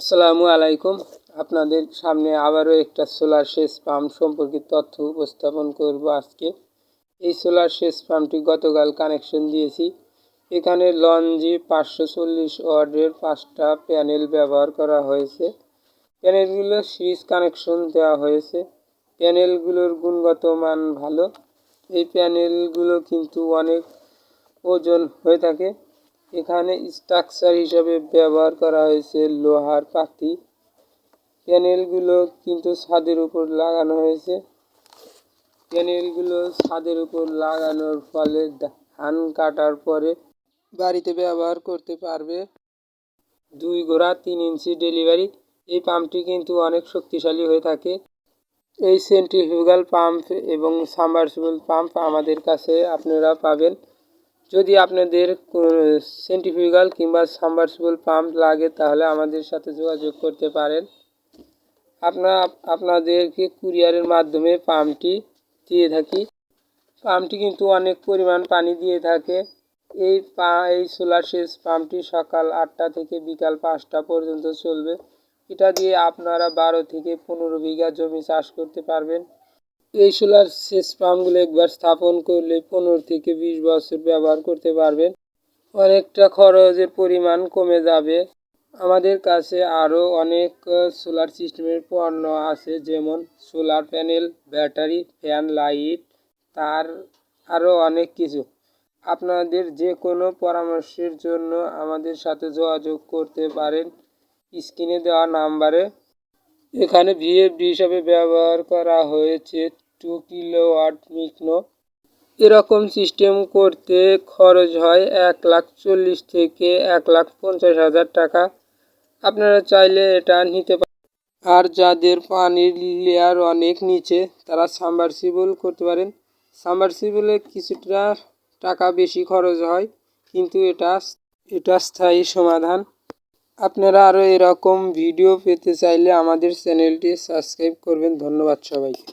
আসসালামু আলাইকুম। আপনাদের সামনে আবারও একটা সোলার সেচ পাম্প সম্পর্কিত তথ্য উপস্থাপন করব আজকে। এই সোলার সেচ পাম্পটি গতকাল কানেকশন দিয়েছি। এখানে লঞ্জি পাঁচশো চল্লিশ ওয়ার্ডের পাঁচটা প্যানেল ব্যবহার করা হয়েছে। প্যানেলগুলো সিরিজ কানেকশন দেওয়া হয়েছে। প্যানেলগুলোর গুণগত মান ভালো। এই প্যানেলগুলো কিন্তু অনেক ওজন হয়ে থাকে। এখানে স্ট্রাকচার হিসাবে ব্যবহার করা হয়েছে লোহার পাতি। প্যানেলগুলো কিন্তু ছাদের উপর লাগানো হয়েছে। প্যানেলগুলো ছাদের উপর লাগানোর ফলে ধান কাটার পরে বাড়িতে ব্যবহার করতে পারবে। দুই গোড়া তিন ইঞ্চি ডেলিভারি এই পাম্পটি কিন্তু অনেক শক্তিশালী হয়ে থাকে। এই সেন্ট্রিফিউগাল পাম্প এবং সাবমার্সিবল পাম্প আমাদের কাছে আপনারা পাবেন। যদি আপনাদের সেন্ট্রিফিউগাল কিংবা সাবমার্সিবল পাম্প লাগে, তাহলে আমাদের সাথে যোগাযোগ করতে পারেন। আপনার, আপনাদেরকে কুরিয়ারের মাধ্যমে পাম্পটি দিয়ে থাকি। পাম্পটি কিন্তু অনেক পরিমাণ পানি দিয়ে থাকে। এই পা, এই সোলার সেচ পাম্পটি সকাল আটটা থেকে বিকাল পাঁচটা পর্যন্ত চলবে। এটা দিয়ে আপনারা বারো থেকে পনেরো বিঘা জমি চাষ করতে পারবেন। এই সোলার সেচ পাম্পগুলো একবার স্থাপন করলে পনেরো থেকে বিশ বছর ব্যবহার করতে পারবেন। অনেকটা খরচের পরিমাণ কমে যাবে। আমাদের কাছে আরও অনেক সোলার সিস্টেমের পণ্য আছে, যেমন solar panel, battery, fan, light, তার আরও অনেক কিছু। আপনাদের যে কোনো পরামর্শের জন্য আমাদের সাথে যোগাযোগ করতে পারেন। স্ক্রিনে দেওয়া নাম্বারে এখানে ভিএফডি হিসাবে ব্যবহার করা হয়েছে টু কিলো ওয়াট মিকনো। এরকম সিস্টেম করতে খরচ হয় এক লাখ চল্লিশ থেকে এক লাখ পঞ্চাশ হাজার টাকা। আপনারা চাইলে এটা নিতে পারেন আর যাদের পানির লেয়ার অনেক নিচে, তারা সাবমার্সিবল করতে পারেন। সাবমার্সিবলে কিছুটা টাকা বেশি খরচ হয়, কিন্তু এটা এটা স্থায়ী সমাধান। আপনারা আরও এরকম ভিডিও পেতে চাইলে আমাদের চ্যানেলটি সাবস্ক্রাইব করবেন। ধন্যবাদ সবাইকে।